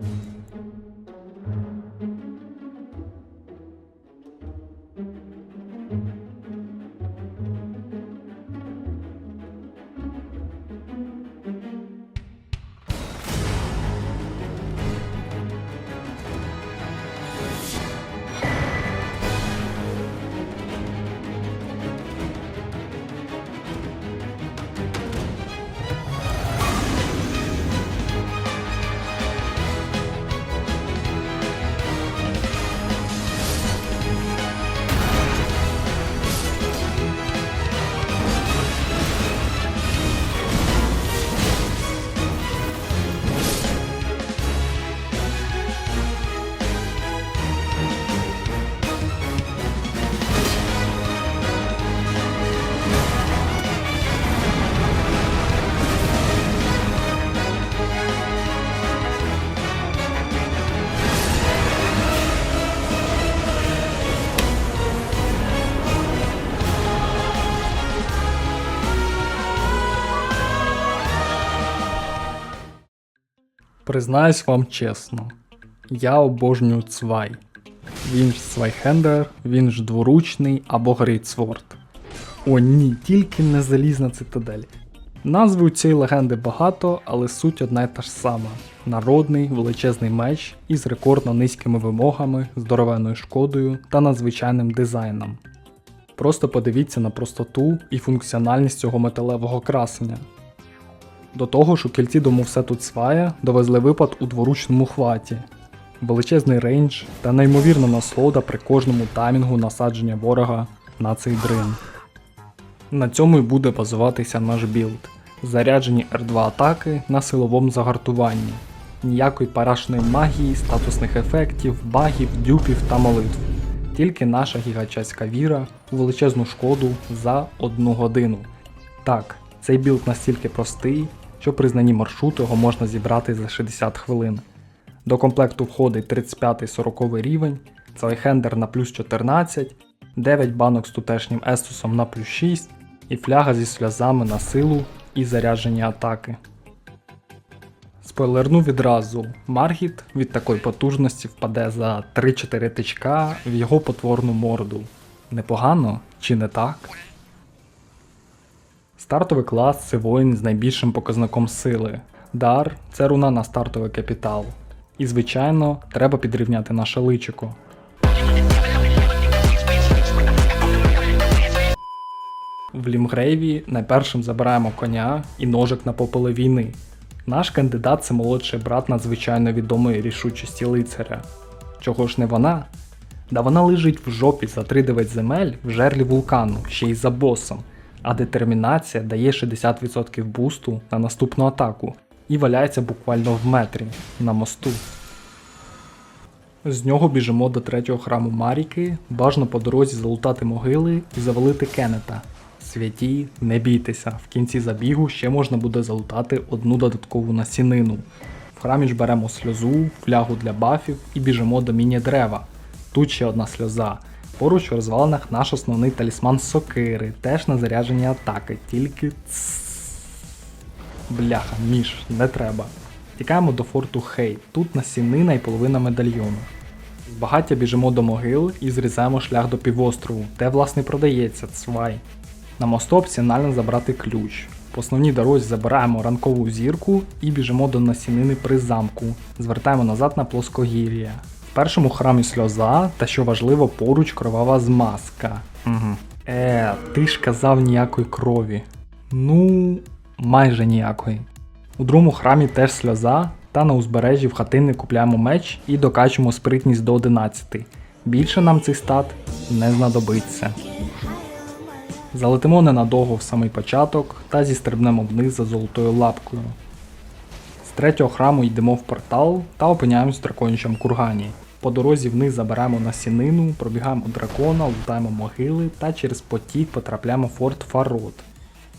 Mm-hmm. Признаюсь вам чесно, я обожнюю цвай. Він ж свайхендер, він ж дворучний або грейтсворд. О ні, тільки не залізна цитадель. Назви у цієї легенди багато, але суть одна й та ж сама: народний величезний меч із рекордно низькими вимогами, здоровенною шкодою та надзвичайним дизайном. Просто подивіться на простоту і функціональність цього металевого красення. До того ж, у кільці мувсету Цвая довезли випад у дворучному хваті, величезний рейндж та неймовірна насолода при кожному таймінгу насадження ворога на цей дрин. На цьому й буде базуватися наш білд. Заряджені R2 атаки на силовому загартуванні. Ніякої парашної магії, статусних ефектів, багів, дюпів та молитв. Тільки наша гігачаська віра у величезну шкоду за одну годину. Так, цей білд настільки простий, що при знанні маршруту його можна зібрати за 60 хвилин. До комплекту входить 35-40 рівень, цвайхендер на плюс 14, 9 банок з тутешнім естусом на плюс 6 і фляга зі сльозами на силу і заряджені атаки. Спойлерну відразу, Маргіт від такої потужності впаде за 3-4 тичка в його потворну морду. Непогано чи не так? Стартовий клас це воїн з найбільшим показником сили. Дар це руна на стартовий капітал. І, звичайно, треба підрівняти наше личико. В Лімгрейві найпершим забираємо коня і ножик на попеле війни. Наш кандидат це молодший брат надзвичайно відомої рішучості лицаря. Чого ж не вона? Да вона лежить в жопі за 3-9 земель в жерлі вулкану, ще й за босом, а детермінація дає 60% бусту на наступну атаку і валяється буквально в метрі на мосту. З нього біжимо до третього храму Маріки, бажано по дорозі залутати могили і завалити Кеннета. Святі, не бійтеся, в кінці забігу ще можна буде залутати одну додаткову насінину. В храмі ж беремо сльозу, флягу для бафів і біжимо до міні-дерева. Тут ще одна сльоза. Поруч у розвалинах наш основний талісман сокири, теж на заряджені атаки, тільки цс. Бляха, міш, не треба. Тікаємо до форту Хей, тут насінина і половина медальйону. З багаття біжимо до могил і зрізаємо шлях до півострову, де власне продається цвай. На мосту опціонально забрати ключ. По основній дорозі забираємо ранкову зірку і біжимо до насінини при замку. Звертаємо назад на плоскогір'я. В першому храмі сльоза, та що важливо, поруч кровава змазка. Угу. Е, ти ж казав ніякої крові. Ну, майже ніякої. У другому храмі теж сльоза, та на узбережжі в хатини купляємо меч і докачуємо спритність до 11. Більше нам цей стат не знадобиться. Залетимо ненадовго в самий початок та зістрибнемо вниз за золотою лапкою. З третього храму йдемо в портал та опиняємось в драконячому кургані. По дорозі вниз заберемо насінину, пробігаємо дракона, лутаємо могили та через потік потрапляємо в форт Фарот.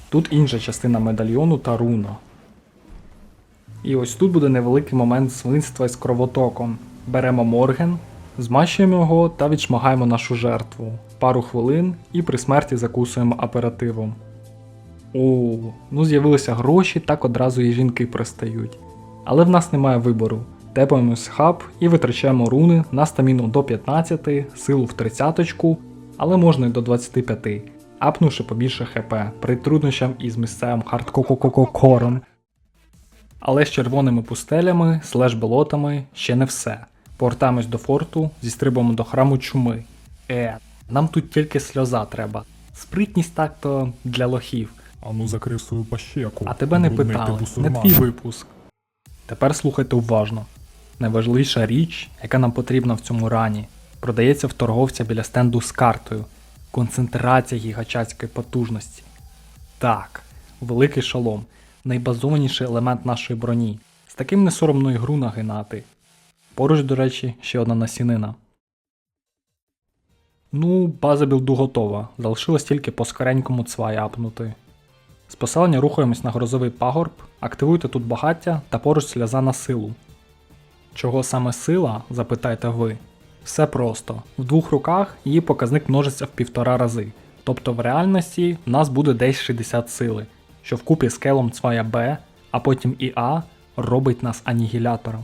Тут інша частина медальйону та руна. І ось тут буде невеликий момент свинства із кровотоком. Беремо Морген, змащуємо його та відшмагаємо нашу жертву. Пару хвилин і при смерті закусуємо аперативом. О, ну з'явилися гроші, так одразу і жінки пристають. Але в нас немає вибору. Тепаємось хаб і витрачаємо руни на стаміну до 15, силу в 30, але можна й до 25, апнувши побільше хп при труднощам із місцевим хардкокококором. Але з червоними пустелями, слеш болотами ще не все. Повертаємось до форту, зістрибуємо до храму чуми. Е, нам тут тільки сльоза треба. Спритність так-то для лохів. А ну закрив свою пащеку. А тебе не брудний ти питали, не твій випуск. Тепер слухайте уважно. Найважливіша річ, яка нам потрібна в цьому рані, продається в торговця біля стенду з картою. Концентрація гігачацької потужності. Так, великий шолом. Найбазованіший елемент нашої броні. З таким не соромно ігру нагинати. Поруч, до речі, ще одна насінина. Ну, база білду готова. Залишилось тільки по скоренькому цвай апнути. З поселення рухаємось на грозовий пагорб, активуйте тут багаття та поруч сльоза на силу. Чого саме сила, запитаєте ви? Все просто. В двох руках її показник множиться в півтора рази. Тобто в реальності в нас буде десь 60 сили, що вкупі з келом цвая Б, а потім і А робить нас анігілятором.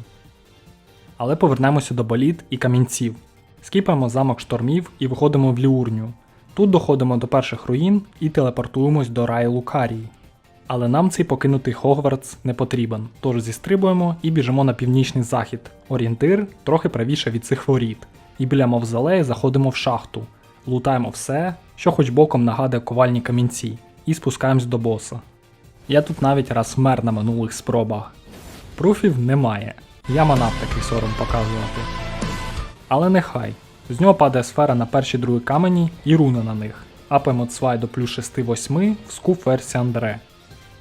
Але повернемося до боліт і камінців. Скіпаємо замок штормів і виходимо в Ліурню. Тут доходимо до перших руїн і телепортуємось до раю Лукарії. Але нам цей покинутий Хогвартс не потрібен, тож зістрибуємо і біжимо на північний захід. Орієнтир трохи правіше від цих воріт. І біля мавзолеї заходимо в шахту, лутаємо все, що хоч боком нагадує ковальні камінці, і спускаємось до боса. Я тут навіть раз вмер на минулих спробах. Пруфів немає, я манав такий сором показувати. Але нехай. З нього падає сфера на перші другі камені і руни на них. Апаємо цвай до плюс 6-8 в скуп версії Андре.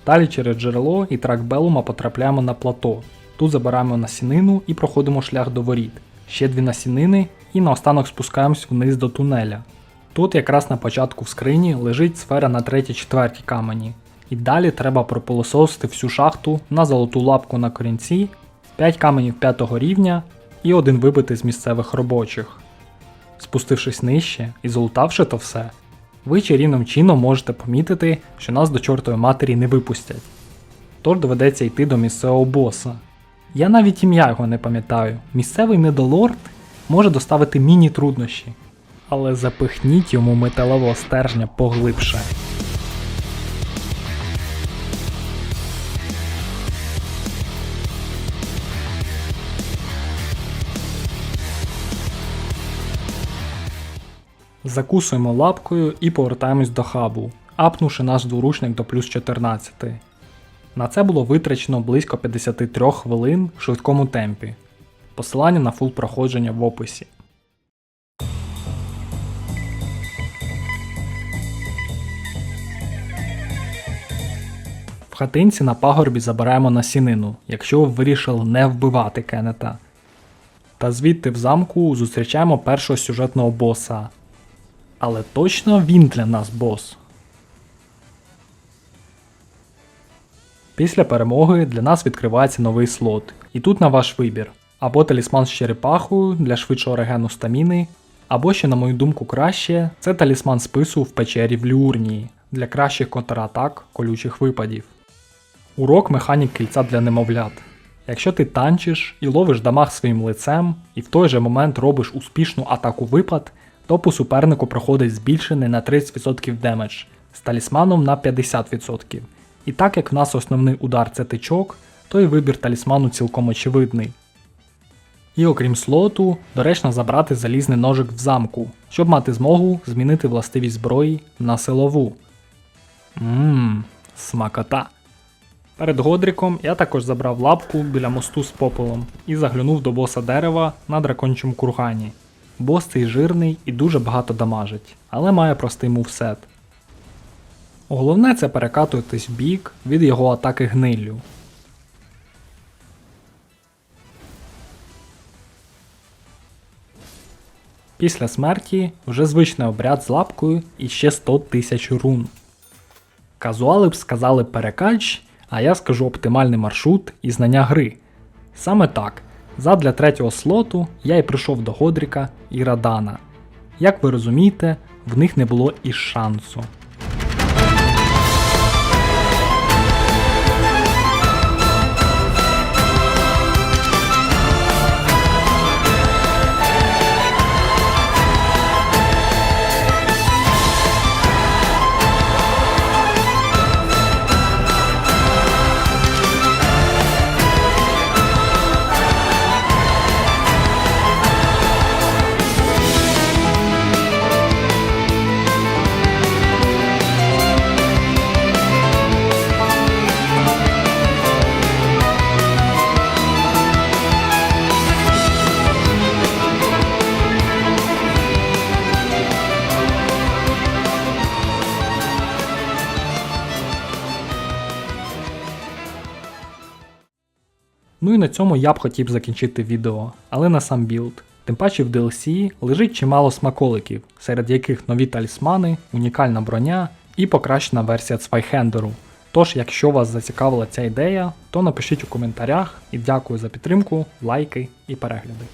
Далі через джерело і трак Белума потрапляємо на плато. Тут забираємо насінину і проходимо шлях до воріт. Ще дві насінини і наостанок спускаємось вниз до тунеля. Тут якраз на початку в скрині лежить сфера на 3-4 камені. І далі треба прополососити всю шахту на золоту лапку на корінці, 5 каменів 5 рівня і один вибитий з місцевих робочих. Спустившись нижче і залутавши то все, ви чарівним чином можете помітити, що нас до чортової матері не випустять. Тож доведеться йти до місцевого боса. Я навіть ім'я його не пам'ятаю. Місцевий недолорд може доставити міні-труднощі. Але запихніть йому металевого стержня поглибше. Закусуємо лапкою і повертаємось до хабу, апнувши наш дворучник до плюс 14. На це було витрачено близько 53 хвилин в швидкому темпі. Посилання на фул проходження в описі. В хатинці на пагорбі забираємо насінину, якщо вирішили не вбивати Кеннета. Та звідти в замку зустрічаємо першого сюжетного боса. Але точно він для нас бос. Після перемоги для нас відкривається новий слот, і тут на ваш вибір: або талісман з черепахою для швидшого регену стаміни, або ще, на мою думку, краще це талісман спису в печері в Люурнії для кращих контратак колючих випадів. Урок механік кільця для немовлят. Якщо ти танчиш і ловиш дамаг своїм лицем, і в той же момент робиш успішну атаку випад, то по супернику проходить збільшений на 30% демедж з талісманом на 50%. І так як в нас основний удар це тичок, то і вибір талісману цілком очевидний. І окрім слоту, доречно забрати залізний ножик в замку, щоб мати змогу змінити властивість зброї на силову. Ммм, смакота. Перед Годріком я також забрав лапку біля мосту з попелом і заглянув до боса дерева на дракончому кургані. Бос цей жирний і дуже багато дамажить, але має простий мувсет. Головне це перекатуватись в бік від його атаки гниллю. Після смерті вже звичний обряд з лапкою і ще 100 тисяч рун. Казуали б сказали перекач, а я скажу оптимальний маршрут і знання гри. Саме так, задля третього слоту я і прийшов до Годріка і Радана. Як ви розумієте, в них не було і шансу. На цьому я б хотів закінчити відео, але на сам білд. Тим паче в DLC лежить чимало смаколиків, серед яких нові талісмани, унікальна броня і покращена версія Цвайхендеру. Тож, якщо вас зацікавила ця ідея, то напишіть у коментарях і дякую за підтримку, лайки і перегляди.